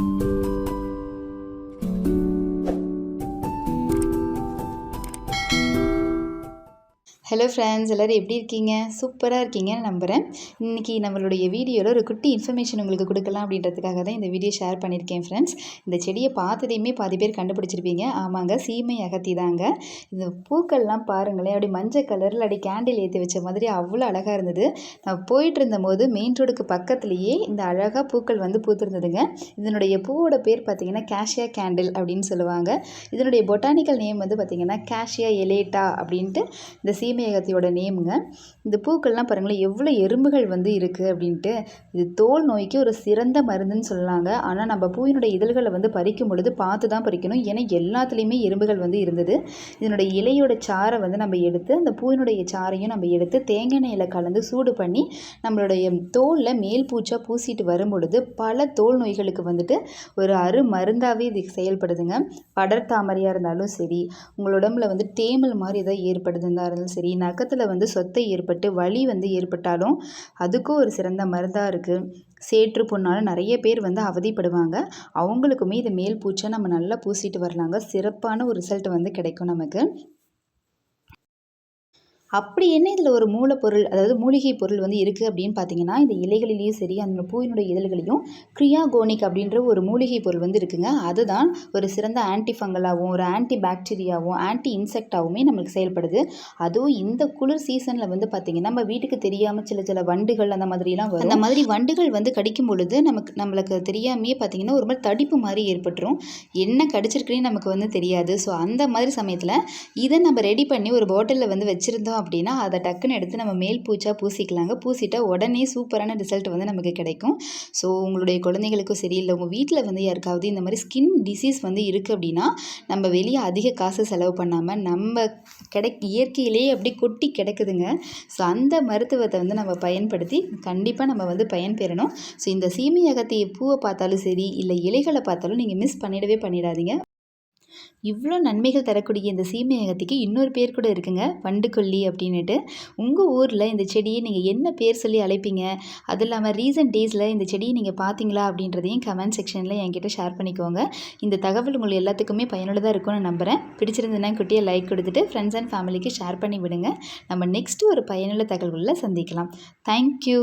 you hello friends எல்லோரும் எப்படி இருக்கீங்க? சூப்பராக இருக்கீங்கன்னு நம்புகிறேன் இன்றைக்கி நம்மளுடைய வீடியோவில் ஒரு குட்டி இன்ஃபர்மேஷன் உங்களுக்கு கொடுக்கலாம் அப்படின்றதுக்காக தான் இந்த வீடியோ ஷேர் பண்ணியிருக்கேன் ஃப்ரெண்ட்ஸ் இந்த செடியை பார்த்ததையுமே பாதி பேர் கண்டுபிடிச்சிருப்பீங்க. ஆமாங்க சீமை அகத்தி தாங்க இந்த பூக்கள்லாம் பாருங்களேன் அப்படி மஞ்சள் கலரில் அப்படி கேண்டில் ஏற்றி வச்ச மாதிரி அவ்வளோ அழகாக இருந்தது. நான் போயிட்டு இருந்தபோது மெயின் ரோடுக்கு பக்கத்துலேயே இந்த அழகாக பூக்கள் வந்து பூத்துருந்ததுங்க. இதனுடைய பூவோட பேர் பார்த்திங்கன்னா கேஷியா கேண்டில் அப்படின்னு சொல்லுவாங்க. இதனுடைய பொட்டானிக்கல் நேம் வந்து பார்த்திங்கன்னா கேஷியா எலேட்டா அப்படின்ட்டு இந்த சீமை சீமையகத்தியோட நேமுங்க. இந்த பூக்கள்லாம் பாருங்களேன் எவ்வளோ எறும்புகள் வந்து இருக்குது அப்படின்ட்டு இது தோல் நோய்க்கு ஒரு சிறந்த மருந்துன்னு சொல்லலாங்க ஆனால் நம்ம பூவினுடைய இதழ்களை வந்து பறிக்கும் பொழுது பார்த்து தான் பறிக்கணும். ஏன்னா எல்லாத்துலேயுமே எறும்புகள் வந்து இருந்தது. இதனுடைய இலையோட சாரை வந்து நம்ம எடுத்து அந்த பூவினுடைய சாரையும் நம்ம எடுத்து தேங்காய் எண்ணெயில் கலந்து சூடு பண்ணி நம்மளுடைய தோலில் மேல் பூச்சாக பூசிட்டு வரும் பொழுது பல தோல் நோய்களுக்கு வந்துட்டு ஒரு அரு மருந்தாகவே இது செயல்படுதுங்க. படர் தாமரையாக இருந்தாலும் சரி உங்கள் உடம்புல வந்து தேமல் மாதிரி ஏதாவது ஏற்படுதுன்னா இருந்தாலும் சரி சரி நகத்தில் வந்து சொத்தை ஏற்பட்டு வலி வந்து ஏற்பட்டாலும் அதுக்கும் ஒரு சிறந்த மருந்தாக இருக்குது சேற்று புண்ணால் நிறைய பேர் வந்து அவதிப்படுவாங்க. அவங்களுக்குமே இது மேல் பூச்சை நம்ம நல்லா பூசிட்டு வரலாங்க. சிறப்பான ஒரு ரிசல்ட் வந்து கிடைக்கும் நமக்கு. அப்படி என்ன இதில் ஒரு மூலப்பொருள் அதாவது மூலிகை பொருள் வந்து இருக்குது அப்படின்னு பார்த்தீங்கன்னா இந்த இலைகளிலையும் சரி அந்த பூவினுடைய இதழ்களையும் கிரியாகோனிக் அப்படின்ற ஒரு மூலிகை பொருள் வந்து இருக்குங்க. அதுதான் ஒரு சிறந்த ஆன்டி ஃபங்கலாகவும் ஒரு ஆன்டி பாக்டீரியாவும் ஆன்டி இன்செக்டாகவுமே நம்மளுக்கு செயல்படுது. அதுவும் இந்த குளிர் சீசனில் வந்து பார்த்திங்கன்னா நம்ம வீட்டுக்கு தெரியாமல் சில சில வண்டுகள் அந்த மாதிரிலாம் வரும். அந்த மாதிரி வண்டுகள் வந்து கடிக்கும் பொழுது நமக்கு நம்மளுக்கு தெரியாமையே பார்த்திங்கன்னா ஒரு மாதிரி தடிப்பு மாதிரி ஏற்பட்டுரும். என்ன கடிச்சிருக்குன்னு நமக்கு வந்து தெரியாது. ஸோ அந்த மாதிரி சமயத்தில் இதை நம்ம ரெடி பண்ணி ஒரு பாட்டிலில் வந்து வச்சுருந்தோம் அப்படின்னா அதை டக்குன்னு எடுத்து நம்ம மேல் பூச்சா பூசிக்கலாங்க. பூசிட்டா உடனே சூப்பரான ரிசல்ட் வந்து நமக்கு கிடைக்கும். ஸோ உங்களுடைய குழந்தைங்களுக்கும் சரி இல்லை உங்கள் வீட்டில் வந்து யாருக்காவது இந்த மாதிரி ஸ்கின் டிசீஸ் வந்து இருக்குது அப்படின்னா நம்ம வெளியே அதிக காசு செலவு பண்ணாமல் நம்ம கிடை இயற்கையிலேயே அப்படி கொட்டி கிடைக்குதுங்க. ஸோ அந்த மருத்துவத்தை வந்து நம்ம பயன்படுத்தி கண்டிப்பாக நம்ம வந்து பயன்பெறணும். ஸோ இந்த சீமை அகத்திய பூவை பார்த்தாலும் சரி இல்லை இலைகளை பார்த்தாலும் நீங்கள் மிஸ் பண்ணிடவே பண்ணிடாதீங்க. இவ்வளோ நன்மைகள் தரக்கூடிய இந்த சீமையகத்திக்கு இன்னொரு பேர் கூட இருக்குங்க வண்டுக்கொல்லி அப்படின்னுட்டு. உங்கள் ஊரில் இந்த செடியை நீங்கள் என்ன பேர் சொல்லி அழைப்பீங்க? அது இல்லாமல் ரீசன்ட் டேஸில் இந்த செடியை நீங்கள் பார்த்தீங்களா அப்படின்றதையும் கமெண்ட் செக்ஷனில் என்கிட்ட ஷேர் பண்ணிக்கோங்க. இந்த தகவல் உங்களுக்கு எல்லாத்துக்குமே பயனுள்ளதாக இருக்கும்னு நம்புகிறேன் பிடிச்சிருந்ததுன்னா குட்டியை லைக் கொடுத்துட்டு ஃப்ரெண்ட்ஸ் அண்ட் ஃபேமிலிக்கு ஷேர் பண்ணி விடுங்க. நம்ம நெக்ஸ்ட்டு ஒரு பயனுள்ள தகவலில் சந்திக்கலாம். தேங்க்யூ